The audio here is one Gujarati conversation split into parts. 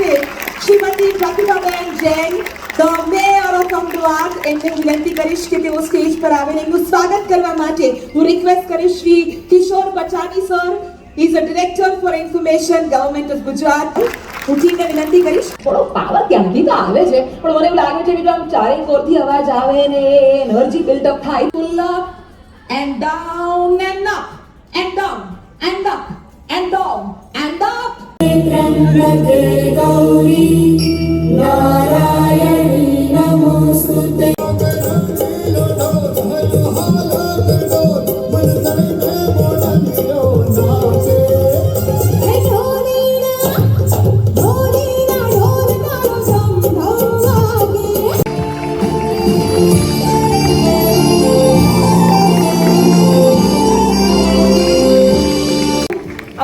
સાથે Shrimati Pratibhaben Jain the mayor of Ahmedabad એમને વિનંતી કરીશ કે તેઓ સ્ટેજ પર આવીને એમનું સ્વાગત કરવા માટે હું રિક્વેસ્ટ કરીશ Shri Kishore Bachani sir is a director for information government of Gujarat હું ટીમને વિનંતી કરીશ થોડો પાવર ક્યાંથી તો આવે છે. પણ મને એવું લાગે છે કે જો આમ ચારે કોરથી અવાજ આવે ને એનર્જી બિલ્ટ અપ થાય. Pull up and down and up and down and up and down and up.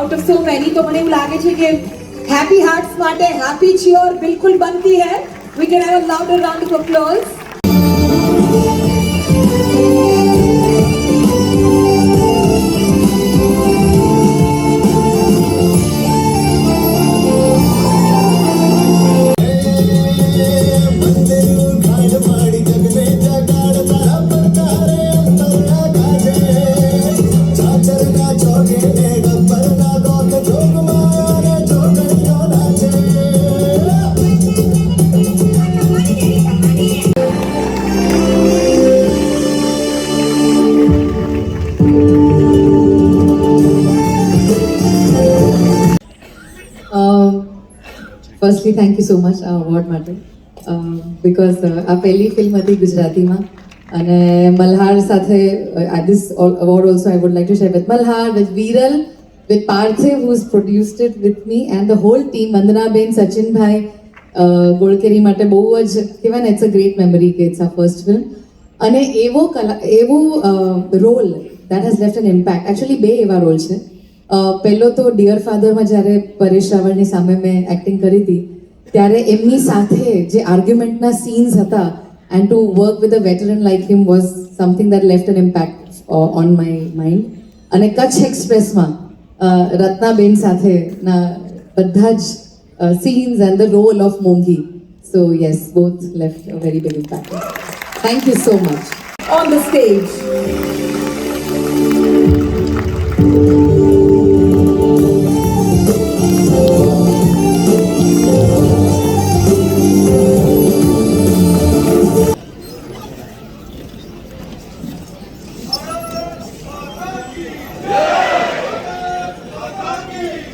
Out of so many તો મને એવું લાગે છે કે હેપી હાર્ટ્સ માટે હેપી ચીયર બિલકુલ બનતી હૈ. We can have a louder round of applause firstly thank you so much આ અવોર્ડ માટે. બિકોઝ આ પહેલી ફિલ્મ હતી ગુજરાતીમાં. અને મલ્હાર સાથે આ this award also I would like to share with Malhar with Viral with Parthiv who's produced it with me and the whole team વંદનાબેન સચિનભાઈ Golkeri માટે બહુ જ કહેવાય ને ઇટ્સ અ ગ્રેટ મેમરી કે ઇટ્સ આ ફર્સ્ટ ફિલ્મ અને એવો કલા, એવો role that has left an impact actually બે એવા રોલ છે. પહેલો તો ડિયર ફાધરમાં જ્યારે પરેશ રાવળની સામે મેં એક્ટિંગ કરી હતી, ત્યારે એમની સાથે જે આર્ગ્યુમેન્ટના સીન્સ હતા and to work with a veteran like him was something that left an impact on my mind અને કચ્છ એક્સપ્રેસમાં રત્નાબેન સાથેના બધા જ scenes and the role of Monghi so yes both left very big impact thank you so much on the stage.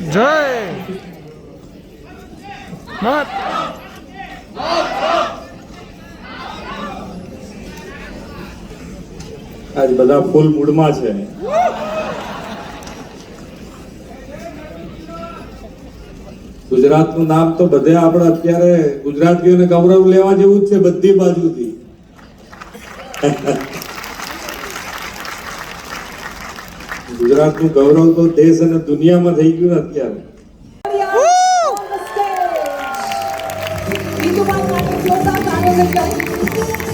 જય. મત. આજ બધા ફૂલ મૂડમાં છે. ગુજરાતનું નામ તો બધે આપણે અત્યારે ગુજરાતીઓને ગૌરવ લેવા જેવું જ છે બધી બાજુથી. ગુજરાતનું ગૌરવ તો દેશ અને દુનિયામાં થઈ ગયું ને અત્યારે. Thank the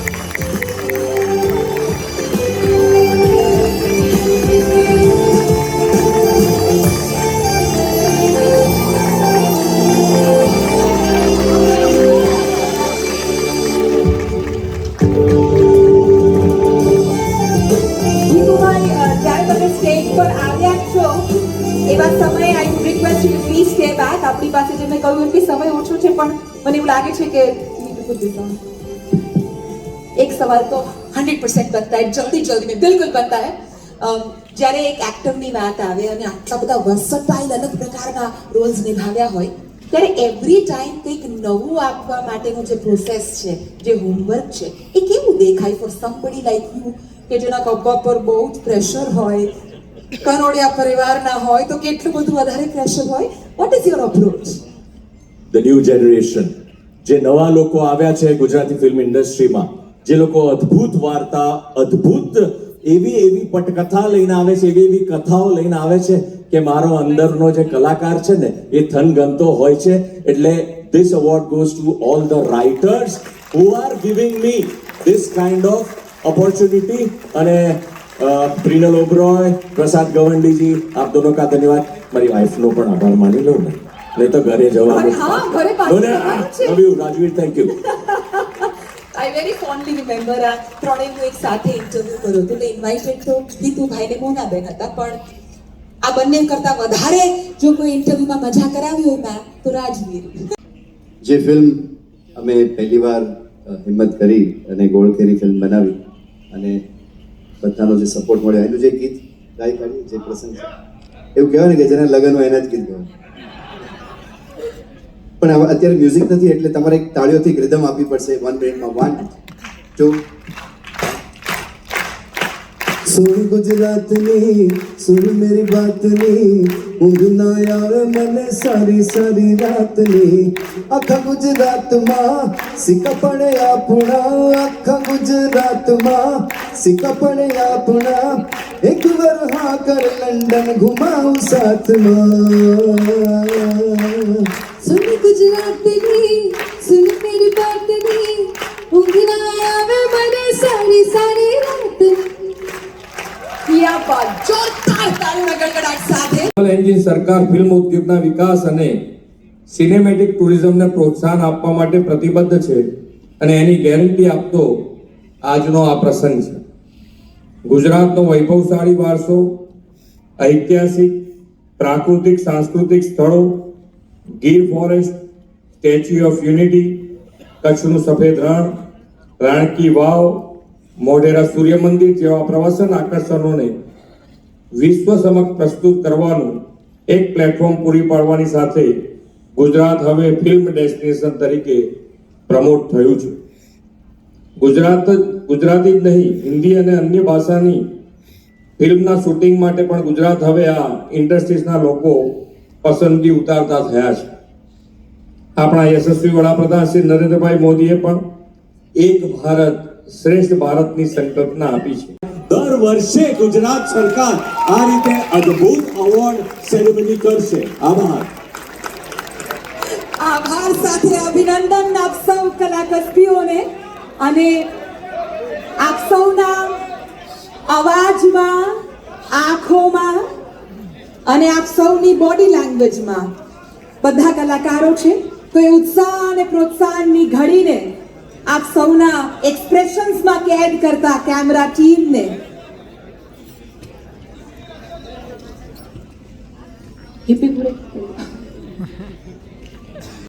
આપણી પાસે જે મેં કહ્યું એમ કે સમય ઓછો છે, પણ મને એવું લાગે છે કે એક સવાલ તો હંડ્રેડ પર્સન્ટ બનતા હે, જલ્દી જલ્દી મેં બિલકુલ બનતા હે. જ્યારે એક એક્ટરની વાત આવે અને આટલા બધા વર્સટાઇલ અલગ પ્રકારના રોલ્સ નિભાવ્યા હોય, ત્યારે એવરી ટાઈમ કંઈક નવું આપવા માટેનું જે પ્રોસેસ છે, જે હોમવર્ક છે, એ કેવું દેખાય ફોર સમબડી લાઈક યુ કે જેના કબ્બા પર બહુ જ પ્રેશર હોય કરોડિયા પરિવારના હોય તો કેટલું બધું વધારે પ્રેશર હોય? What is your approach the new generation જે નવા લોકો આવ્યા છે ગુજરાતી ફિલ્મ ઇન્ડસ્ટ્રીમાં જે લોકો અદ્ભુત વાર્તા, અદ્ભુત એવી એવી પટકથા લઈને આવે છે, એવી એવી કથાઓ લઈને આવે છે કે મારો અંદરનો જે કલાકાર છે ને, એ થનગનતો હોય છે. એટલે this award goes to all the writers who are giving me this kind of opportunity અને પ્રિનલ ઓબરોય પ્રસાદ ગવંડીજી આપ દોનો કા ધન્યવાદ. મારી વાઈફનો પણ આભાર માની લઉં ને. નહીં તો ઘરે જવાનું હા, ઘરે પાછું love you Rajveer thank you I very fondly remember આ ત્રણેયનું એક સાથે ઇન્ટરવ્યુ કર્યો હતો. ઇન્વાઇટેડ તો ગીતુભાઈ ને મોનાબેન હતા પણ આ બંને કરતા વધારે જો કોઈ ઇન્ટરવ્યુમાં મજા કરાવી હોય ના તો રાજવીર. જે ફિલ્મ અમે પહેલી વાર હિંમત કરી અને ગોળખેરી ફિલ્મ બનાવી અને બધાનો જે સપોર્ટ મળ્યો એનું જે ગીત ગાઈ કાઢ્યું જે પ્રસંગ છે. એવું કહેવાય ને કે જેના લગ્ન હોય એના જ ગીત કહેવાય પણ હવે અત્યારે મ્યુઝિક નથી, એટલે તમારે એક તાળીઓથી રિધમ આપવી પડશે વન મિનિટમાં વન ટુ સુર ગુજરાતની સુર મેરી બાતની ઊંઘ ના આવે મને સારી સારી રાતની આખા ગુજરાતમાં સિક્કા પડે આપણા આખા ગુજરાતમાં સિક્કા પડે આપણા એક વાર હા કર લંડન ઘુમાવું સાથમાં સાથે સરકાર ફિલ્મ ઉદ્યોગના વિકાસ અને સિનેમેટિક ટુરિઝમને પ્રોત્સાહન આપવા માટે પ્રતિબદ્ધ છે અને એની ગેરંટી આપતો આજનો આ પ્રસંગ છે. ગુજરાતનો વૈભવશાળી વારસો, ઐતિહાસિક, પ્રાકૃતિક, સાંસ્કૃતિક સ્થળો, Gir forest Statue of Unity કચ્છનું સફેદ રણ, રાણકી વાવ, મોઢેરા સૂર્ય મંદિર જેવા પ્રવાસન આકર્ષણોને વિશ્વ સમક્ષ પ્રસ્તુત કરવાનું એક પ્લેટફોર્મ પૂરી પાડવાની સાથે ગુજરાત હવે ફિલ્મ ડેસ્ટિનેશન તરીકે પ્રમોટ થયું છે. ગુજરાત ગુજરાતી જ નહીં, હિન્દી અને અન્ય ભાષાની ફિલ્મના શૂટિંગ માટે પણ ગુજરાત હવે આ ઇન્ડસ્ટ્રીઝના લોકો પસંદગી ઉતારતા થયા છે. આપણા યશસ્વી વડાપ્રધાન શ્રી નરેન્દ્રભાઈ મોદીએ પણ એક ભારત શ્રેષ્ઠ ભારતની સંકલ્પના આપી છે. વર્ષે ગુજરાત સરકાર આ રીતે અદ્ભુત એવોર્ડ સેરેમની કરશે. આભાર. આભાર સાથે અભિનંદન આપ સૌ કલાકસ્તીઓને અને આપ સૌના અવાજમાં, આંખોમાં અને આપ સૌની બોડી લેંગ્વેજમાં બધા કલાકારો છે. તો એ ઉત્સાહ અને પ્રોત્સાહનની ઘડીને આપ સૌના એક્સપ્રેશન્સમાં કેદ કરતા કેમેરા ટીમને હિપી પૂરે